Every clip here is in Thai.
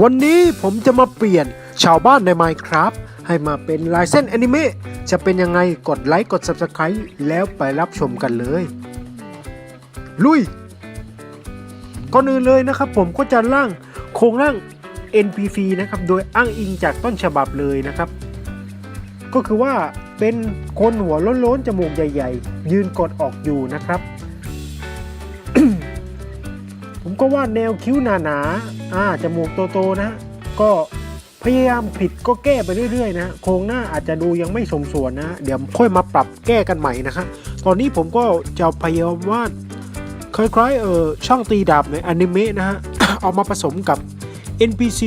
วันนี้ผมจะมาเปลี่ยนชาวบ้านใน Minecraft ให้มาเป็นลายเส้นแอนิเมะจะเป็นยังไงกดไลค์กด Subscribe แล้วไปรับชมกันเลย ลุย ก่อนอื่นเลยนะครับ ผมก็จะร่างโครงร่าง NPC นะครับ โดยอ้างอิงจากต้นฉบับเลยนะครับ ก็คือว่าเป็นคนหัวโล้นๆจมูกใหญ่ ๆ ยืนกดออกอยู่นะครับ ผมก็วาดแนวคิ้วหนาๆอ่าจมูกโตๆนะ ก็พยายามผิดก็แก้ไปเรื่อยๆนะโครงหน้าอาจจะดูยังไม่สมส่วนนะ เดี๋ยวค่อยมาปรับแก้กันใหม่นะครับตอนนี้ผมก็จะพยายามวาดคล้ายๆเออช่องตีดาบในอนิเมะนะฮะเอามาผสมกับ NPC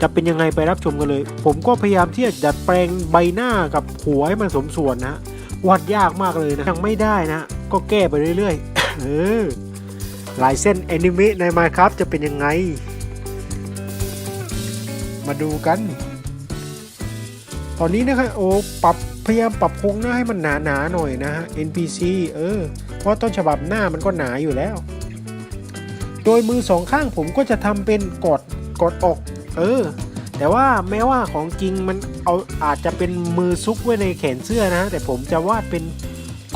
จะเป็นยังไงไปรับชมกันเลย ผมก็พยายามที่จะดัดแปลงใบหน้ากับหัวให้มันสมส่วนนะวาดยากมากเลยนะยังไม่ได้นะ ก็แก้ไปเรื่อยๆ เออ ลายเส้นแอนิเมะใน Minecraft จะเป็นยังไง มาดูกัน ตอนนี้นะครับโอ้ปรับพยายามปรับโครงหน้าให้มันหนาๆหน่อยนะฮะ NPC เออ เพราะต้นฉบับหน้ามันก็หนาอยู่แล้ว โดยมือสองข้างผมก็จะทำเป็นกดกดอกเออ แต่ว่าแม้ว่าของจริงมันเอาอาจจะเป็นมือซุกไว้ในแขนเสื้อนะ แต่ผมจะวาดเป็น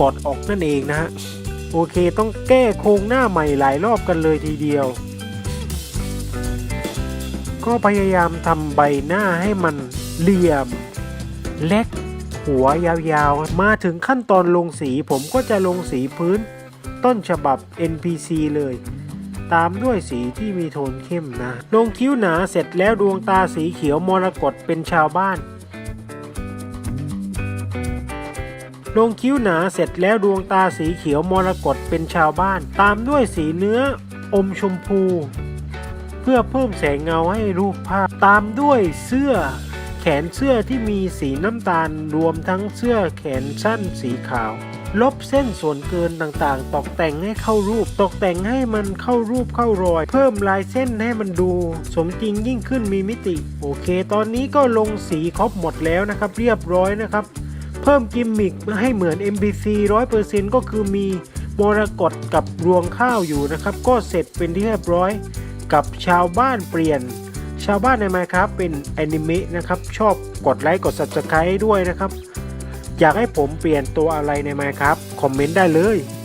กดอกนั่นเองนะฮะ โอเคต้องแก้โครงหน้าใหม่หลายรอบกันเลยทีเดียว ก็พยายามทำใบหน้าให้มันเหลี่ยม เล็ก หัวยาวๆ มาถึงขั้นตอนลงสีผมก็จะลงสีพื้น ต้นฉบับ NPC เลย ตามด้วยสีที่มีโทนเข้มนะ ลงคิ้วหนาเสร็จแล้วดวงตาสีเขียวมรกตเป็นชาวบ้าน ลงคิ้วหนาเสร็จแล้วดวงตาสีเขียวมรกตเป็นชาวบ้าน ตามด้วยสีเนื้ออมชมพู เพื่อเพิ่มแสงเงาให้รูปภาพ ตามด้วยเสื้อ แขนเสื้อที่มีสีน้ำตาลรวมทั้งเสื้อแขนสั้นสีขาว ลบเส้นส่วนเกินต่างๆ ตกแต่งให้เข้ารูป ตกแต่งให้มันเข้ารูปเข้ารอย เพิ่มลายเส้นให้มันดู สมจริงยิ่งขึ้นมีมิติ โอเค ตอนนี้ก็ลงสีครบหมดแล้วนะครับ เรียบร้อยนะครับ เพิ่มกิมมิคให้เหมือน MBC 100%ก็คือมีมรกตกับรวงข้าวอยู่นะครับ ก็เสร็จเป็นที่เรียบร้อยกับชาวบ้านเปลี่ยน ชาวบ้านในไมครับเป็นแอนิเมะนะครับ ชอบกดไลค์กด Subscribe ด้วยนะครับ อยากให้ผมเปลี่ยนตัวอะไรในไมครับคอมเมนต์ได้เลย